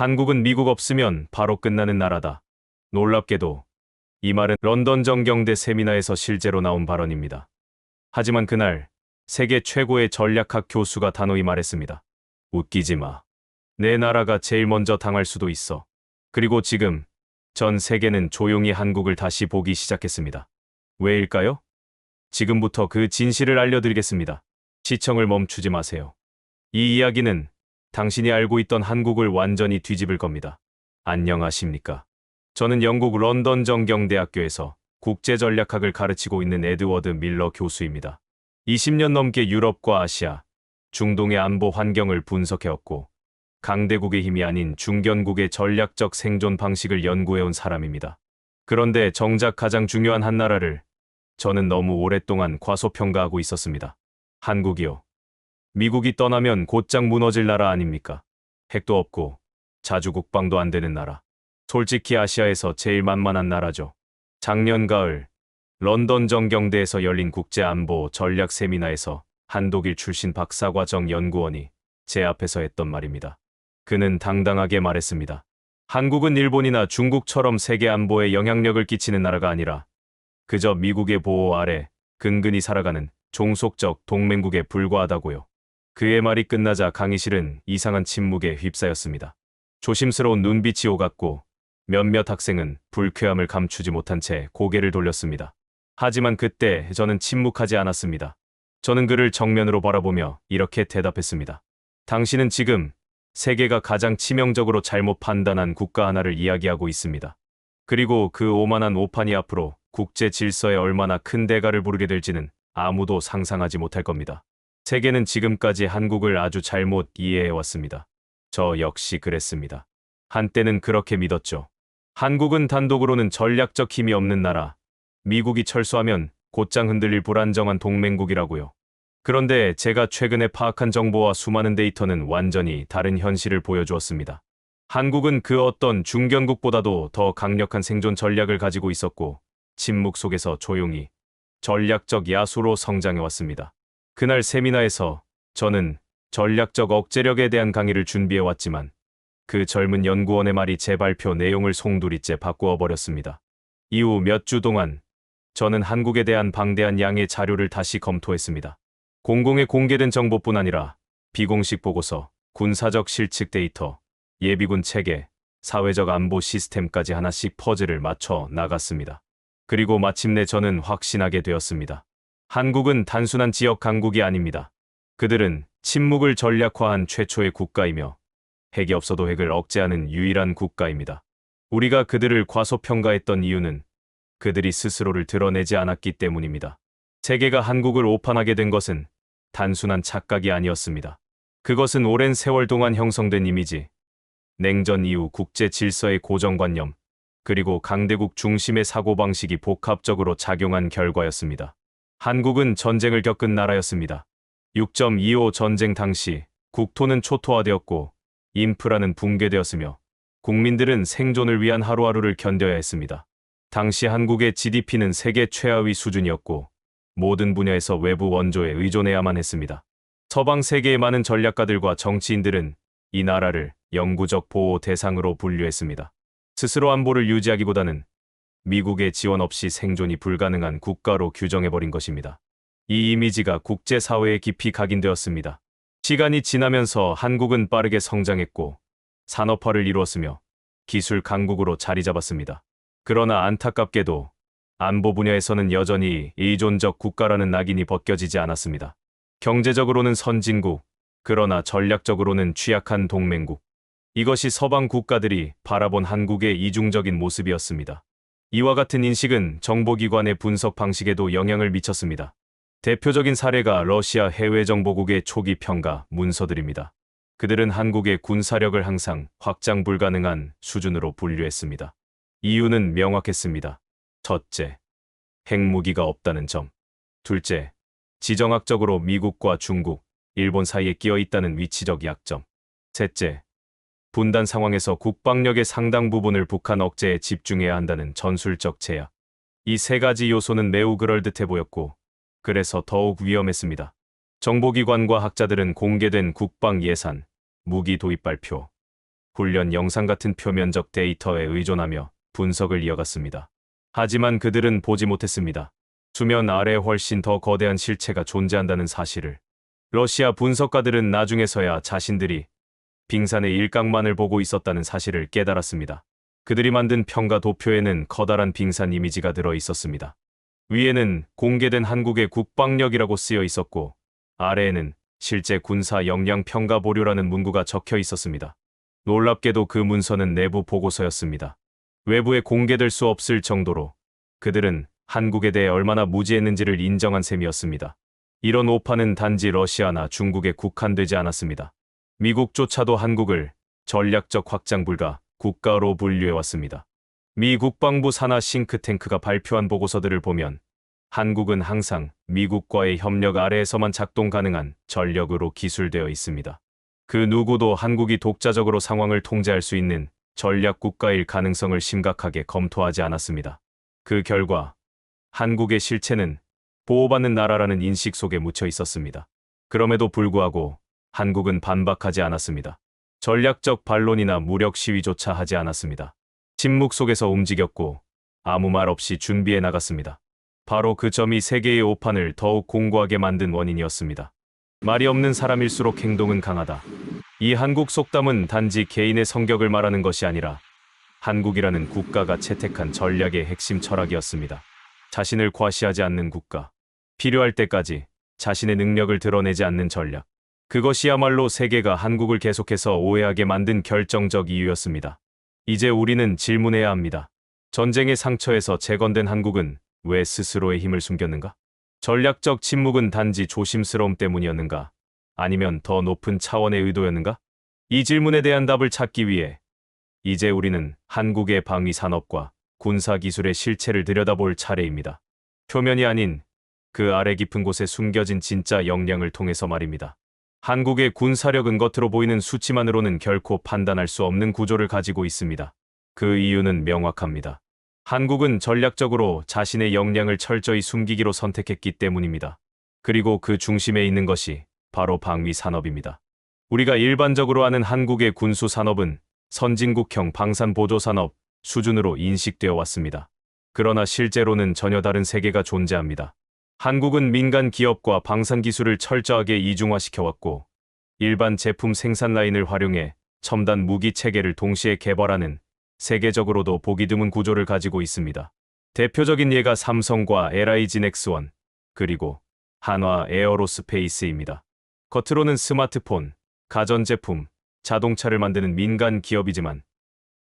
한국은 미국 없으면 바로 끝나는 나라다. 놀랍게도 이 말은 런던 정경대 세미나에서 실제로 나온 발언입니다. 하지만 그날 세계 최고의 전략학 교수가 단호히 말했습니다. 웃기지 마. 내 나라가 제일 먼저 당할 수도 있어. 그리고 지금 전 세계는 조용히 한국을 다시 보기 시작했습니다. 왜일까요? 지금부터 그 진실을 알려드리겠습니다. 시청을 멈추지 마세요. 이 이야기는 당신이 알고 있던 한국을 완전히 뒤집을 겁니다. 안녕하십니까. 저는 영국 런던 정경대학교에서 국제전략학을 가르치고 있는 에드워드 밀러 교수입니다. 20년 넘게 유럽과 아시아, 중동의 안보 환경을 분석해왔고 강대국의 힘이 아닌 중견국의 전략적 생존 방식을 연구해온 사람입니다. 그런데 정작 가장 중요한 한 나라를 저는 너무 오랫동안 과소평가하고 있었습니다. 한국이요. 미국이 떠나면 곧장 무너질 나라 아닙니까? 핵도 없고 자주 국방도 안 되는 나라. 솔직히 아시아에서 제일 만만한 나라죠. 작년 가을 런던 정경대에서 열린 국제안보 전략 세미나에서 한독일 출신 박사과정 연구원이 제 앞에서 했던 말입니다. 그는 당당하게 말했습니다. 한국은 일본이나 중국처럼 세계 안보에 영향력을 끼치는 나라가 아니라 그저 미국의 보호 아래 근근히 살아가는 종속적 동맹국에 불과하다고요. 그의 말이 끝나자 강의실은 이상한 침묵에 휩싸였습니다. 조심스러운 눈빛이 오갔고 몇몇 학생은 불쾌함을 감추지 못한 채 고개를 돌렸습니다. 하지만 그때 저는 침묵하지 않았습니다. 저는 그를 정면으로 바라보며 이렇게 대답했습니다. 당신은 지금 세계가 가장 치명적으로 잘못 판단한 국가 하나를 이야기하고 있습니다. 그리고 그 오만한 오판이 앞으로 국제 질서에 얼마나 큰 대가를 부르게 될지는 아무도 상상하지 못할 겁니다. 세계는 지금까지 한국을 아주 잘못 이해해 왔습니다. 저 역시 그랬습니다. 한때는 그렇게 믿었죠. 한국은 단독으로는 전략적 힘이 없는 나라, 미국이 철수하면 곧장 흔들릴 불안정한 동맹국이라고요. 그런데 제가 최근에 파악한 정보와 수많은 데이터는 완전히 다른 현실을 보여주었습니다. 한국은 그 어떤 중견국보다도 더 강력한 생존 전략을 가지고 있었고, 침묵 속에서 조용히 전략적 야수로 성장해왔습니다. 그날 세미나에서 저는 전략적 억제력에 대한 강의를 준비해왔지만, 그 젊은 연구원의 말이 제 발표 내용을 송두리째 바꾸어 버렸습니다. 이후 몇 주 동안 저는 한국에 대한 방대한 양의 자료를 다시 검토했습니다. 공공에 공개된 정보뿐 아니라 비공식 보고서, 군사적 실측 데이터, 예비군 체계, 사회적 안보 시스템까지 하나씩 퍼즐을 맞춰 나갔습니다. 그리고 마침내 저는 확신하게 되었습니다. 한국은 단순한 지역 강국이 아닙니다. 그들은 침묵을 전략화한 최초의 국가이며 핵이 없어도 핵을 억제하는 유일한 국가입니다. 우리가 그들을 과소평가했던 이유는 그들이 스스로를 드러내지 않았기 때문입니다. 세계가 한국을 오판하게 된 것은 단순한 착각이 아니었습니다. 그것은 오랜 세월 동안 형성된 이미지, 냉전 이후 국제 질서의 고정관념, 그리고 강대국 중심의 사고방식이 복합적으로 작용한 결과였습니다. 한국은 전쟁을 겪은 나라였습니다. 6.25 전쟁 당시 국토는 초토화되었고 인프라는 붕괴되었으며 국민들은 생존을 위한 하루하루를 견뎌야 했습니다. 당시 한국의 GDP는 세계 최하위 수준이었고 모든 분야에서 외부 원조에 의존해야만 했습니다. 서방 세계의 많은 전략가들과 정치인들은 이 나라를 영구적 보호 대상으로 분류했습니다. 스스로 안보를 유지하기보다는 미국의 지원 없이 생존이 불가능한 국가로 규정해버린 것입니다. 이 이미지가 국제사회에 깊이 각인되었습니다. 시간이 지나면서 한국은 빠르게 성장했고 산업화를 이루었으며 기술 강국으로 자리 잡았습니다. 그러나 안타깝게도 안보 분야에서는 여전히 의존적 국가라는 낙인이 벗겨지지 않았습니다. 경제적으로는 선진국, 그러나 전략적으로는 취약한 동맹국. 이것이 서방 국가들이 바라본 한국의 이중적인 모습이었습니다. 이와 같은 인식은 정보기관의 분석 방식에도 영향을 미쳤습니다. 대표적인 사례가 러시아 해외정보국의 초기 평가 문서들입니다. 그들은 한국의 군사력을 항상 확장 불가능한 수준으로 분류했습니다. 이유는 명확했습니다. 첫째, 핵무기가 없다는 점. 둘째, 지정학적으로 미국과 중국, 일본 사이에 끼어 있다는 위치적 약점. 셋째, 분단 상황에서 국방력의 상당 부분을 북한 억제에 집중해야 한다는 전술적 제약. 이 세 가지 요소는 매우 그럴듯해 보였고, 그래서 더욱 위험했습니다. 정보기관과 학자들은 공개된 국방 예산, 무기 도입 발표, 훈련 영상 같은 표면적 데이터에 의존하며 분석을 이어갔습니다. 하지만 그들은 보지 못했습니다. 수면 아래 훨씬 더 거대한 실체가 존재한다는 사실을. 러시아 분석가들은 나중에서야 자신들이 빙산의 일각만을 보고 있었다는 사실을 깨달았습니다. 그들이 만든 평가 도표에는 커다란 빙산 이미지가 들어 있었습니다. 위에는 공개된 한국의 국방력이라고 쓰여 있었고 아래에는 실제 군사 역량 평가 보류라는 문구가 적혀 있었습니다. 놀랍게도 그 문서는 내부 보고서였습니다. 외부에 공개될 수 없을 정도로 그들은 한국에 대해 얼마나 무지했는지를 인정한 셈이었습니다. 이런 오판은 단지 러시아나 중국에 국한되지 않았습니다. 미국조차도 한국을 전략적 확장 불가 국가로 분류해왔습니다. 미 국방부 산하 싱크탱크가 발표한 보고서들을 보면 한국은 항상 미국과의 협력 아래에서만 작동 가능한 전력으로 기술되어 있습니다. 그 누구도 한국이 독자적으로 상황을 통제할 수 있는 전략 국가일 가능성을 심각하게 검토하지 않았습니다. 그 결과 한국의 실체는 보호받는 나라라는 인식 속에 묻혀 있었습니다. 그럼에도 불구하고 한국은 반박하지 않았습니다. 전략적 반론이나 무력 시위조차 하지 않았습니다. 침묵 속에서 움직였고 아무 말 없이 준비해 나갔습니다. 바로 그 점이 세계의 오판을 더욱 공고하게 만든 원인이었습니다. 말이 없는 사람일수록 행동은 강하다. 이 한국 속담은 단지 개인의 성격을 말하는 것이 아니라 한국이라는 국가가 채택한 전략의 핵심 철학이었습니다. 자신을 과시하지 않는 국가. 필요할 때까지 자신의 능력을 드러내지 않는 전략. 그것이야말로 세계가 한국을 계속해서 오해하게 만든 결정적 이유였습니다. 이제 우리는 질문해야 합니다. 전쟁의 상처에서 재건된 한국은 왜 스스로의 힘을 숨겼는가? 전략적 침묵은 단지 조심스러움 때문이었는가? 아니면 더 높은 차원의 의도였는가? 이 질문에 대한 답을 찾기 위해 이제 우리는 한국의 방위 산업과 군사 기술의 실체를 들여다볼 차례입니다. 표면이 아닌 그 아래 깊은 곳에 숨겨진 진짜 역량을 통해서 말입니다. 한국의 군사력은 겉으로 보이는 수치만으로는 결코 판단할 수 없는 구조를 가지고 있습니다. 그 이유는 명확합니다. 한국은 전략적으로 자신의 역량을 철저히 숨기기로 선택했기 때문입니다. 그리고 그 중심에 있는 것이 바로 방위 산업입니다. 우리가 일반적으로 아는 한국의 군수 산업은 선진국형 방산 보조 산업 수준으로 인식되어 왔습니다. 그러나 실제로는 전혀 다른 세계가 존재합니다. 한국은 민간 기업과 방산 기술을 철저하게 이중화시켜왔고 일반 제품 생산 라인을 활용해 첨단 무기 체계를 동시에 개발하는 세계적으로도 보기 드문 구조를 가지고 있습니다. 대표적인 예가 삼성과 LIG 넥스원 그리고 한화 에어로스페이스입니다. 겉으로는 스마트폰, 가전제품, 자동차를 만드는 민간 기업이지만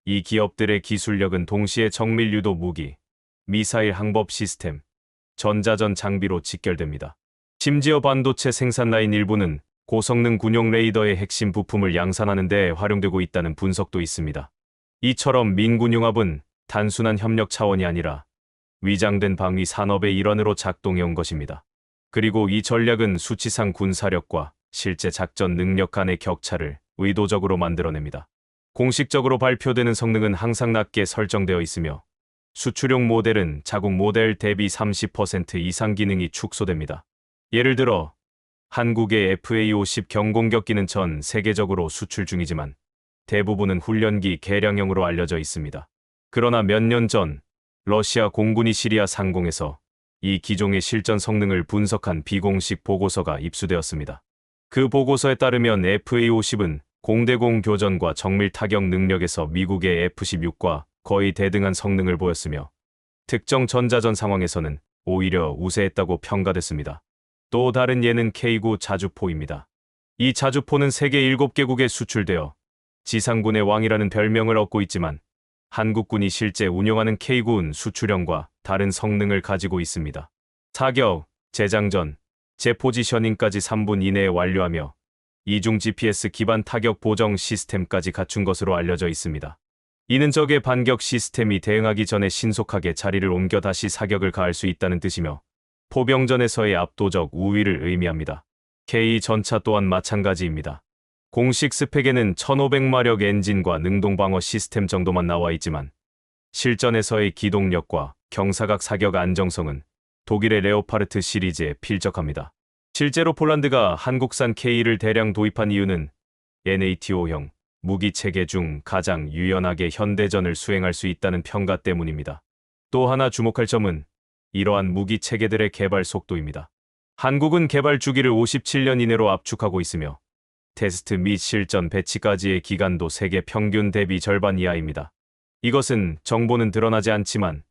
이 기업들의 기술력은 동시에 정밀 유도 무기, 미사일 항법 시스템, 전자전 장비로 직결됩니다. 심지어 반도체 생산 라인 일부는 고성능 군용 레이더의 핵심 부품을 양산하는 데 활용되고 있다는 분석도 있습니다. 이처럼 민군융합은 단순한 협력 차원이 아니라 위장된 방위 산업의 일환으로 작동해 온 것입니다. 그리고 이 전략은 수치상 군사력과 실제 작전 능력 간의 격차를 의도적으로 만들어냅니다. 공식적으로 발표되는 성능은 항상 낮게 설정되어 있으며 수출용 모델은 자국 모델 대비 30% 이상 기능이 축소됩니다. 예를 들어 한국의 FA50 경공격기는 전 세계적으로 수출 중이지만 대부분은 훈련기 개량형으로 알려져 있습니다. 그러나 몇 년 전 러시아 공군이 시리아 상공에서 이 기종의 실전 성능을 분석한 비공식 보고서가 입수되었습니다. 그 보고서에 따르면 FA50은 공대공 교전과 정밀 타격 능력에서 미국의 F-16과 거의 대등한 성능을 보였으며 특정 전자전 상황에서는 오히려 우세했다고 평가됐습니다. 또 다른 예는 K9 자주포입니다. 이 자주포는 세계 7개국에 수출되어 지상군의 왕이라는 별명을 얻고 있지만 한국군이 실제 운영하는 K9은 수출형과 다른 성능을 가지고 있습니다. 타격, 재장전, 재포지셔닝까지 3분 이내에 완료하며 이중 GPS 기반 타격 보정 시스템까지 갖춘 것으로 알려져 있습니다. 이는 적의 반격 시스템이 대응하기 전에 신속하게 자리를 옮겨 다시 사격을 가할 수 있다는 뜻이며 포병전에서의 압도적 우위를 의미합니다. K 전차 또한 마찬가지입니다. 공식 스펙에는 1500마력 엔진과 능동방어 시스템 정도만 나와 있지만 실전에서의 기동력과 경사각 사격 안정성은 독일의 레오파르트 시리즈에 필적합니다. 실제로 폴란드가 한국산 K를 대량 도입한 이유는 NATO형 무기 체계 중 가장 유연하게 현대전을 수행할 수 있다는 평가 때문입니다. 또 하나 주목할 점은 이러한 무기 체계들의 개발 속도입니다. 한국은 개발 주기를 57년 이내로 압축하고 있으며 테스트 및 실전 배치까지의 기간도 세계 평균 대비 절반 이하입니다. 이것은 정보는 드러나지 않지만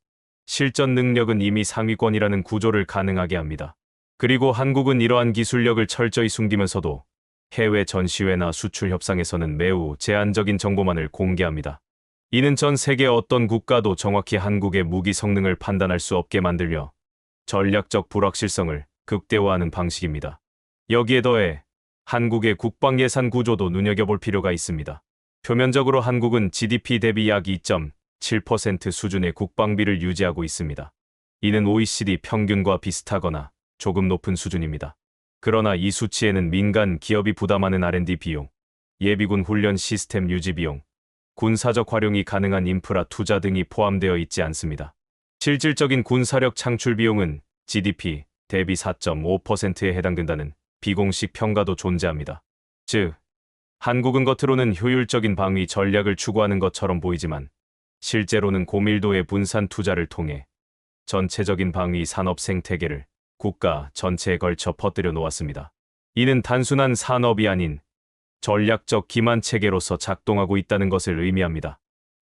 실전 능력은 이미 상위권이라는 구조를 가능하게 합니다. 그리고 한국은 이러한 기술력을 철저히 숨기면서도 해외 전시회나 수출 협상에서는 매우 제한적인 정보만을 공개합니다. 이는 전 세계 어떤 국가도 정확히 한국의 무기 성능을 판단할 수 없게 만들며 전략적 불확실성을 극대화하는 방식입니다. 여기에 더해 한국의 국방 예산 구조도 눈여겨볼 필요가 있습니다. 표면적으로 한국은 GDP 대비 약 2.7% 수준의 국방비를 유지하고 있습니다. 이는 OECD 평균과 비슷하거나 조금 높은 수준입니다. 그러나 이 수치에는 민간 기업이 부담하는 R&D 비용, 예비군 훈련 시스템 유지 비용, 군사적 활용이 가능한 인프라 투자 등이 포함되어 있지 않습니다. 실질적인 군사력 창출 비용은 GDP 대비 4.5%에 해당된다는 비공식 평가도 존재합니다. 즉, 한국은 겉으로는 효율적인 방위 전략을 추구하는 것처럼 보이지만 실제로는 고밀도의 분산 투자를 통해 전체적인 방위 산업 생태계를 국가 전체에 걸쳐 퍼뜨려 놓았습니다. 이는 단순한 산업이 아닌 전략적 기만 체계로서 작동하고 있다는 것을 의미합니다.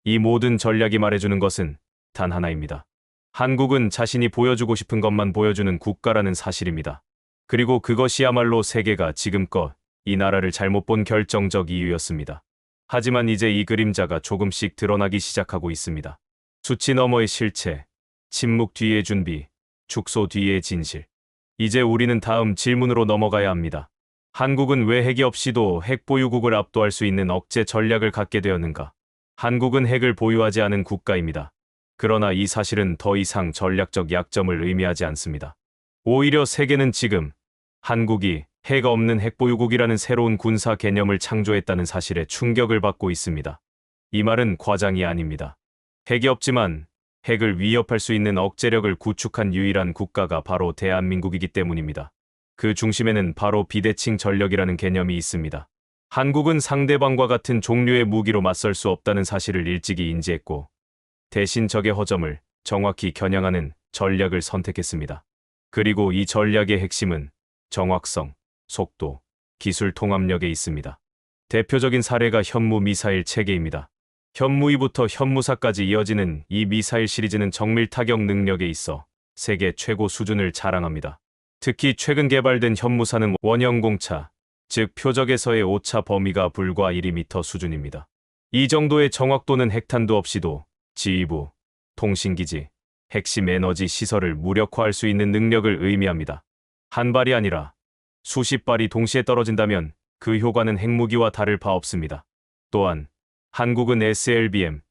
이 모든 전략이 말해주는 것은 단 하나입니다. 한국은 자신이 보여주고 싶은 것만 보여주는 국가라는 사실입니다. 그리고 그것이야말로 세계가 지금껏 이 나라를 잘못 본 결정적 이유였습니다. 하지만 이제 이 그림자가 조금씩 드러나기 시작하고 있습니다. 수치 너머의 실체, 침묵 뒤의 준비, 축소 뒤의 진실. 이제 우리는 다음 질문으로 넘어가야 합니다. 한국은 왜 핵이 없이도 핵 보유국을 압도할 수 있는 억제 전략을 갖게 되었는가? 한국은 핵을 보유하지 않은 국가입니다. 그러나 이 사실은 더 이상 전략적 약점을 의미하지 않습니다. 오히려 세계는 지금 한국이 핵 없는 핵보유국이라는 새로운 군사 개념을 창조했다는 사실에 충격을 받고 있습니다. 이 말은 과장이 아닙니다. 핵이 없지만 핵을 위협할 수 있는 억제력을 구축한 유일한 국가가 바로 대한민국이기 때문입니다. 그 중심에는 바로 비대칭 전력이라는 개념이 있습니다. 한국은 상대방과 같은 종류의 무기로 맞설 수 없다는 사실을 일찍이 인지했고, 대신 적의 허점을 정확히 겨냥하는 전략을 선택했습니다. 그리고 이 전략의 핵심은 정확성, 속도, 기술 통합력에 있습니다. 대표적인 사례가 현무 미사일 체계입니다. 현무이부터 현무사까지 이어지는 이 미사일 시리즈는 정밀 타격 능력에 있어 세계 최고 수준을 자랑합니다. 특히 최근 개발된 현무사는 원형 공차, 즉 표적에서의 오차 범위가 불과 1m 수준입니다. 이 정도의 정확도는 핵탄두 없이도 지휘부, 통신기지, 핵심 에너지 시설을 무력화할 수 있는 능력을 의미합니다. 한 발이 아니라 수십 발이 동시에 떨어진다면 그 효과는 핵무기와 다를 바 없습니다. 또한 한국은 SLBM,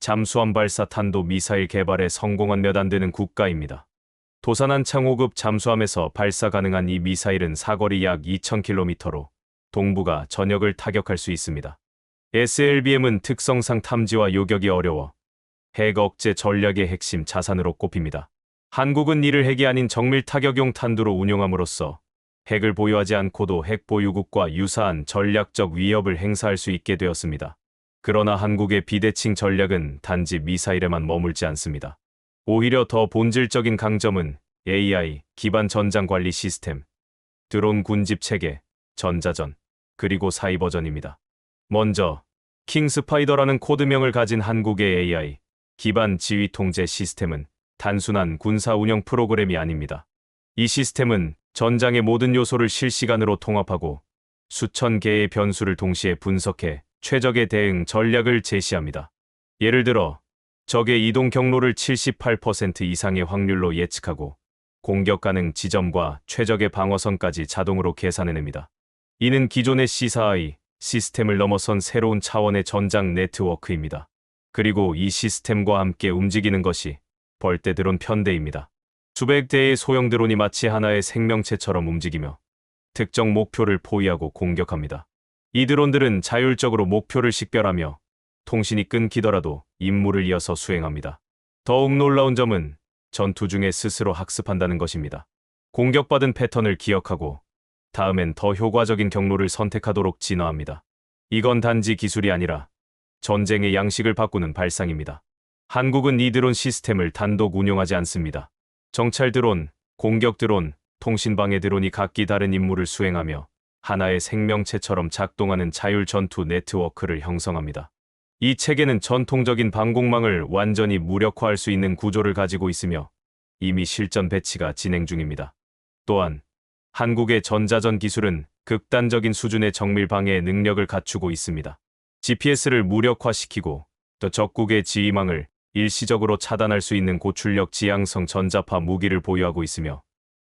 잠수함 발사 탄도 미사일 개발에 성공한 몇 안 되는 국가입니다. 도산한 창호급 잠수함에서 발사 가능한 이 미사일은 사거리 약 2,000km로 동부가 전역을 타격할 수 있습니다. SLBM은 특성상 탐지와 요격이 어려워 핵 억제 전략의 핵심 자산으로 꼽힙니다. 한국은 이를 핵이 아닌 정밀 타격용 탄두로 운용함으로써 핵을 보유하지 않고도 핵 보유국과 유사한 전략적 위협을 행사할 수 있게 되었습니다. 그러나 한국의 비대칭 전략은 단지 미사일에만 머물지 않습니다. 오히려 더 본질적인 강점은 AI 기반 전장 관리 시스템, 드론 군집 체계, 전자전, 그리고 사이버전입니다. 먼저 킹스파이더라는 코드명을 가진 한국의 AI 기반 지휘 통제 시스템은 단순한 군사 운영 프로그램이 아닙니다. 이 시스템은 전장의 모든 요소를 실시간으로 통합하고 수천 개의 변수를 동시에 분석해 최적의 대응 전략을 제시합니다. 예를 들어 적의 이동 경로를 78% 이상의 확률로 예측하고 공격 가능 지점과 최적의 방어선까지 자동으로 계산해냅니다. 이는 기존의 C4I 시스템을 넘어선 새로운 차원의 전장 네트워크입니다. 그리고 이 시스템과 함께 움직이는 것이 벌떼 드론 편대입니다. 수백 대의 소형 드론이 마치 하나의 생명체처럼 움직이며 특정 목표를 포위하고 공격합니다. 이 드론들은 자율적으로 목표를 식별하며 통신이 끊기더라도 임무를 이어서 수행합니다. 더욱 놀라운 점은 전투 중에 스스로 학습한다는 것입니다. 공격받은 패턴을 기억하고 다음엔 더 효과적인 경로를 선택하도록 진화합니다. 이건 단지 기술이 아니라 전쟁의 양식을 바꾸는 발상입니다. 한국은 이 드론 시스템을 단독 운용하지 않습니다. 정찰 드론, 공격 드론, 통신방해 드론이 각기 다른 임무를 수행하며 하나의 생명체처럼 작동하는 자율 전투 네트워크를 형성합니다. 이 체계는 전통적인 방공망을 완전히 무력화할 수 있는 구조를 가지고 있으며 이미 실전 배치가 진행 중입니다. 또한 한국의 전자전 기술은 극단적인 수준의 정밀 방해 능력을 갖추고 있습니다. GPS를 무력화시키고 또 적국의 지휘망을 일시적으로 차단할 수 있는 고출력 지향성 전자파 무기를 보유하고 있으며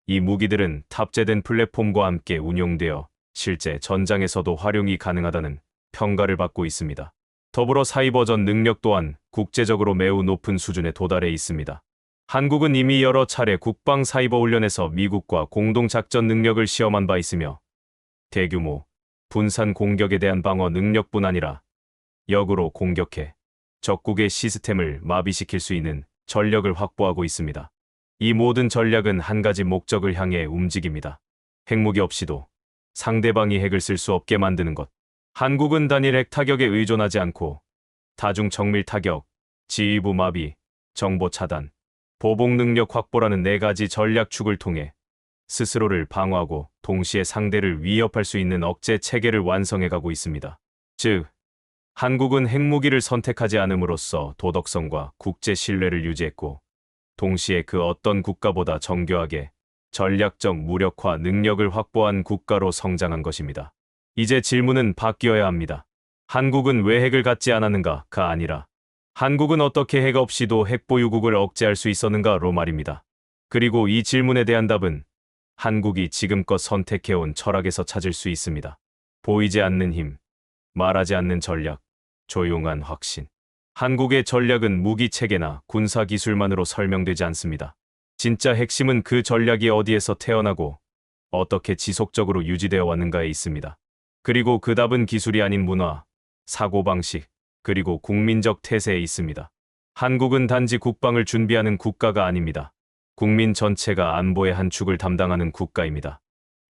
이 무기들은 탑재된 플랫폼과 함께 운용되어 실제 전장에서도 활용이 가능하다는 평가를 받고 있습니다. 더불어 사이버전 능력 또한 국제적으로 매우 높은 수준에 도달해 있습니다. 한국은 이미 여러 차례 국방 사이버 훈련에서 미국과 공동 작전 능력을 시험한 바 있으며 대규모 분산 공격에 대한 방어 능력뿐 아니라 역으로 공격해 적국의 시스템을 마비시킬 수 있는 전력을 확보하고 있습니다. 이 모든 전략은 한 가지 목적을 향해 움직입니다. 핵무기 없이도 상대방이 핵을 쓸 수 없게 만드는 것. 한국은 단일 핵 타격에 의존하지 않고 다중 정밀 타격, 지휘부 마비, 정보 차단, 보복 능력 확보라는 네 가지 전략축을 통해 스스로를 방어하고 동시에 상대를 위협할 수 있는 억제 체계를 완성해 가고 있습니다. 즉, 한국은 핵무기를 선택하지 않음으로써 도덕성과 국제 신뢰를 유지했고, 동시에 그 어떤 국가보다 정교하게 전략적 무력화 능력을 확보한 국가로 성장한 것입니다. 이제 질문은 바뀌어야 합니다. 한국은 왜 핵을 갖지 않았는가가 아니라 한국은 어떻게 핵 없이도 핵 보유국을 억제할 수 있었는가로 말입니다. 그리고 이 질문에 대한 답은 한국이 지금껏 선택해온 철학에서 찾을 수 있습니다. 보이지 않는 힘, 말하지 않는 전략, 조용한 확신. 한국의 전략은 무기 체계나 군사 기술만으로 설명되지 않습니다. 진짜 핵심은 그 전략이 어디에서 태어나고 어떻게 지속적으로 유지되어 왔는가에 있습니다. 그리고 그 답은 기술이 아닌 문화, 사고방식, 그리고 국민적 태세에 있습니다. 한국은 단지 국방을 준비하는 국가가 아닙니다. 국민 전체가 안보의 한 축을 담당하는 국가입니다.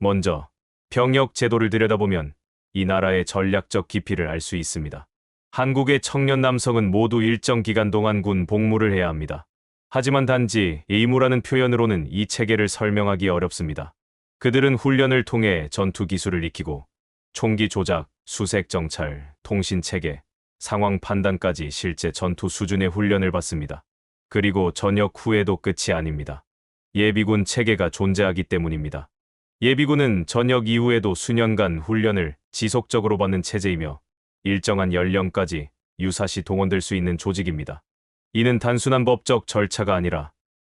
먼저 병역 제도를 들여다보면 이 나라의 전략적 깊이를 알 수 있습니다. 한국의 청년 남성은 모두 일정 기간 동안 군 복무를 해야 합니다. 하지만 단지 의무라는 표현으로는 이 체계를 설명하기 어렵습니다. 그들은 훈련을 통해 전투 기술을 익히고 총기 조작, 수색 정찰, 통신 체계, 상황 판단까지 실제 전투 수준의 훈련을 받습니다. 그리고 전역 후에도 끝이 아닙니다. 예비군 체계가 존재하기 때문입니다. 예비군은 전역 이후에도 수년간 훈련을 지속적으로 받는 체제이며 일정한 연령까지 유사시 동원될 수 있는 조직입니다. 이는 단순한 법적 절차가 아니라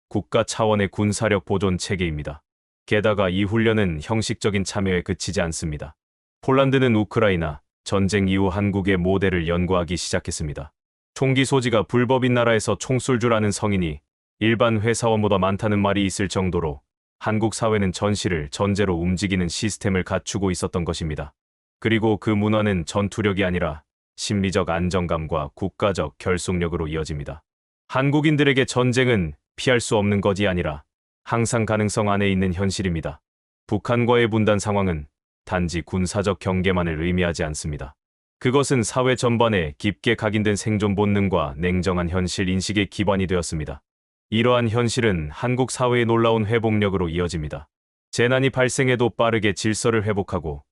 국가 차원의 군사력 보존 체계입니다. 게다가 이 훈련은 형식적인 참여에 그치지 않습니다. 폴란드는 우크라이나 전쟁 이후 한국의 모델을 연구하기 시작했습니다. 총기 소지가 불법인 나라에서 총쏠줄 아는 성인이 일반 회사원보다 많다는 말이 있을 정도로 한국 사회는 전시를 전제로 움직이는 시스템을 갖추고 있었던 것입니다. 그리고 그 문화는 전투력이 아니라 심리적 안정감과 국가적 결속력으로 이어집니다. 한국인들에게 전쟁은 피할 수 없는 것이 아니라 항상 가능성 안에 있는 현실입니다. 북한과의 분단 상황은 단지 군사적 경계만을 의미하지 않습니다. 그것은 사회 전반에 깊게 각인된 생존 본능과 냉정한 현실 인식의 기반이 되었습니다. 이러한 현실은 한국 사회의 놀라운 회복력으로 이어집니다. 재난이 발생해도 빠르게 질서를 회복하고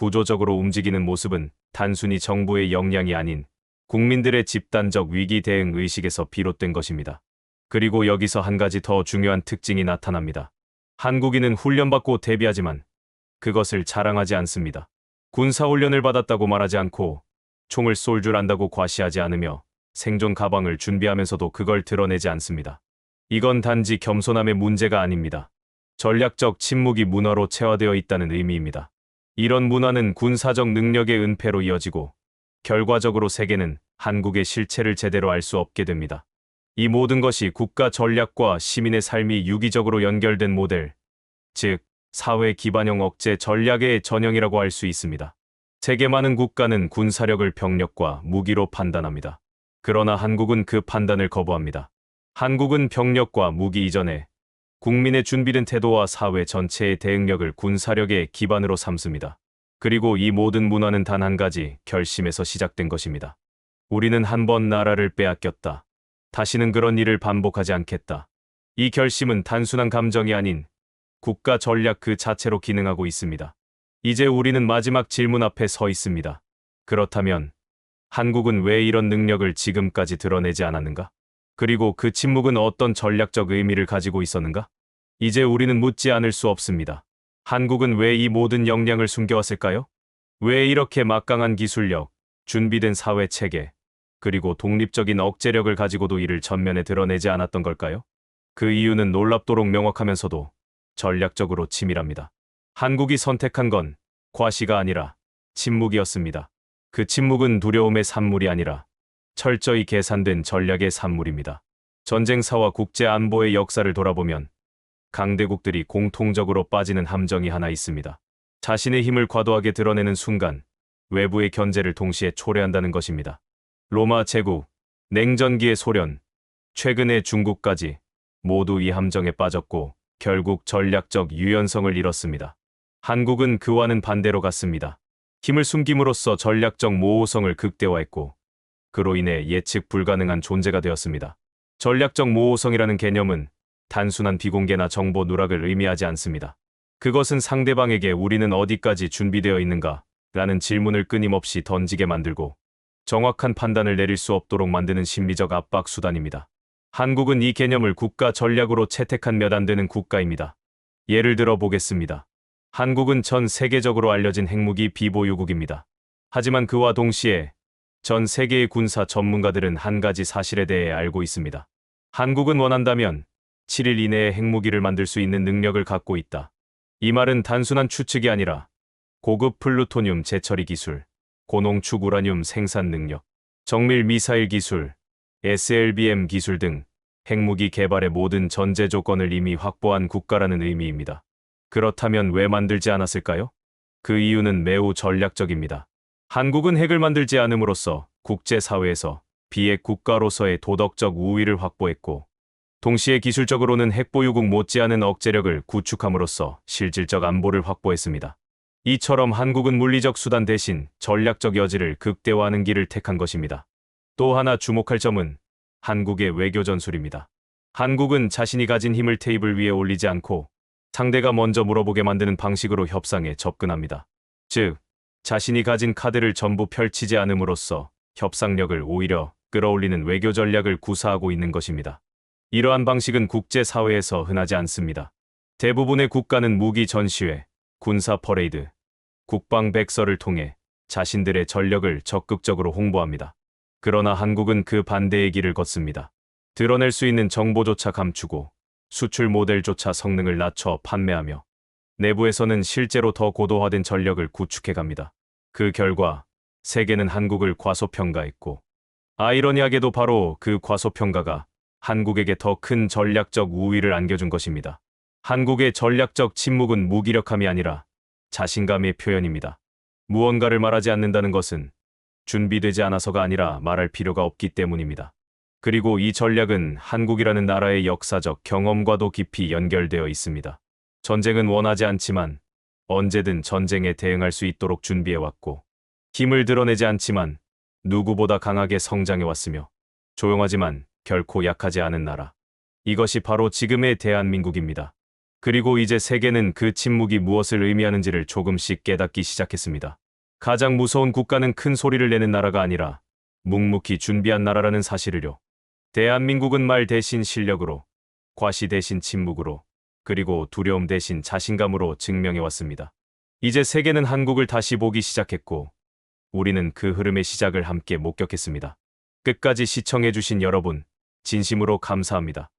구조적으로 움직이는 모습은 단순히 정부의 역량이 아닌 국민들의 집단적 위기 대응 의식에서 비롯된 것입니다. 그리고 여기서 한 가지 더 중요한 특징이 나타납니다. 한국인은 훈련받고 대비하지만 그것을 자랑하지 않습니다. 군사훈련을 받았다고 말하지 않고 총을 쏠 줄 안다고 과시하지 않으며 생존 가방을 준비하면서도 그걸 드러내지 않습니다. 이건 단지 겸손함의 문제가 아닙니다. 전략적 침묵이 문화로 체화되어 있다는 의미입니다. 이런 문화는 군사적 능력의 은폐로 이어지고 결과적으로 세계는 한국의 실체를 제대로 알 수 없게 됩니다. 이 모든 것이 국가 전략과 시민의 삶이 유기적으로 연결된 모델, 즉 사회 기반형 억제 전략의 전형이라고 할 수 있습니다. 세계 많은 국가는 군사력을 병력과 무기로 판단합니다. 그러나 한국은 그 판단을 거부합니다. 한국은 병력과 무기 이전에 국민의 준비된 태도와 사회 전체의 대응력을 군사력의 기반으로 삼습니다. 그리고 이 모든 문화는 단 한 가지 결심에서 시작된 것입니다. 우리는 한 번 나라를 빼앗겼다. 다시는 그런 일을 반복하지 않겠다. 이 결심은 단순한 감정이 아닌 국가 전략 그 자체로 기능하고 있습니다. 이제 우리는 마지막 질문 앞에 서 있습니다. 그렇다면 한국은 왜 이런 능력을 지금까지 드러내지 않았는가? 그리고 그 침묵은 어떤 전략적 의미를 가지고 있었는가? 이제 우리는 묻지 않을 수 없습니다. 한국은 왜 이 모든 역량을 숨겨왔을까요? 왜 이렇게 막강한 기술력, 준비된 사회 체계, 그리고 독립적인 억제력을 가지고도 이를 전면에 드러내지 않았던 걸까요? 그 이유는 놀랍도록 명확하면서도 전략적으로 치밀합니다. 한국이 선택한 건 과시가 아니라 침묵이었습니다. 그 침묵은 두려움의 산물이 아니라 철저히 계산된 전략의 산물입니다. 전쟁사와 국제 안보의 역사를 돌아보면 강대국들이 공통적으로 빠지는 함정이 하나 있습니다. 자신의 힘을 과도하게 드러내는 순간 외부의 견제를 동시에 초래한다는 것입니다. 로마 제국, 냉전기의 소련, 최근의 중국까지 모두 이 함정에 빠졌고 결국 전략적 유연성을 잃었습니다. 한국은 그와는 반대로 갔습니다. 힘을 숨김으로써 전략적 모호성을 극대화했고 그로 인해 예측 불가능한 존재가 되었습니다. 전략적 모호성이라는 개념은 단순한 비공개나 정보 누락을 의미하지 않습니다. 그것은 상대방에게 우리는 어디까지 준비되어 있는가? 라는 질문을 끊임없이 던지게 만들고 정확한 판단을 내릴 수 없도록 만드는 심리적 압박 수단입니다. 한국은 이 개념을 국가 전략으로 채택한 몇 안 되는 국가입니다. 예를 들어 보겠습니다. 한국은 전 세계적으로 알려진 핵무기 비보유국입니다. 하지만 그와 동시에 전 세계의 군사 전문가들은 한 가지 사실에 대해 알고 있습니다. 한국은 원한다면 7일 이내에 핵무기를 만들 수 있는 능력을 갖고 있다. 이 말은 단순한 추측이 아니라 고급 플루토늄 재처리 기술, 고농축 우라늄 생산 능력, 정밀 미사일 기술, SLBM 기술 등 핵무기 개발의 모든 전제 조건을 이미 확보한 국가라는 의미입니다. 그렇다면 왜 만들지 않았을까요? 그 이유는 매우 전략적입니다. 한국은 핵을 만들지 않음으로써 국제사회에서 비핵 국가로서의 도덕적 우위를 확보했고, 동시에 기술적으로는 핵 보유국 못지않은 억제력을 구축함으로써 실질적 안보를 확보했습니다. 이처럼 한국은 물리적 수단 대신 전략적 여지를 극대화하는 길을 택한 것입니다. 또 하나 주목할 점은 한국의 외교 전술입니다. 한국은 자신이 가진 힘을 테이블 위에 올리지 않고 상대가 먼저 물어보게 만드는 방식으로 협상에 접근합니다. 즉, 자신이 가진 카드를 전부 펼치지 않음으로써 협상력을 오히려 끌어올리는 외교 전략을 구사하고 있는 것입니다. 이러한 방식은 국제사회에서 흔하지 않습니다. 대부분의 국가는 무기 전시회, 군사 퍼레이드, 국방 백서를 통해 자신들의 전력을 적극적으로 홍보합니다. 그러나 한국은 그 반대의 길을 걷습니다. 드러낼 수 있는 정보조차 감추고 수출 모델조차 성능을 낮춰 판매하며 내부에서는 실제로 더 고도화된 전력을 구축해 갑니다. 그 결과 세계는 한국을 과소평가했고 아이러니하게도 바로 그 과소평가가 한국에게 더 큰 전략적 우위를 안겨준 것입니다. 한국의 전략적 침묵은 무기력함이 아니라 자신감의 표현입니다. 무언가를 말하지 않는다는 것은 준비되지 않아서가 아니라 말할 필요가 없기 때문입니다. 그리고 이 전략은 한국이라는 나라의 역사적 경험과도 깊이 연결되어 있습니다. 전쟁은 원하지 않지만 언제든 전쟁에 대응할 수 있도록 준비해왔고 힘을 드러내지 않지만 누구보다 강하게 성장해왔으며 조용하지만 결코 약하지 않은 나라. 이것이 바로 지금의 대한민국입니다. 그리고 이제 세계는 그 침묵이 무엇을 의미하는지를 조금씩 깨닫기 시작했습니다. 가장 무서운 국가는 큰 소리를 내는 나라가 아니라 묵묵히 준비한 나라라는 사실을요. 대한민국은 말 대신 실력으로, 과시 대신 침묵으로, 그리고 두려움 대신 자신감으로 증명해왔습니다. 이제 세계는 한국을 다시 보기 시작했고, 우리는 그 흐름의 시작을 함께 목격했습니다. 끝까지 시청해주신 여러분, 진심으로 감사합니다.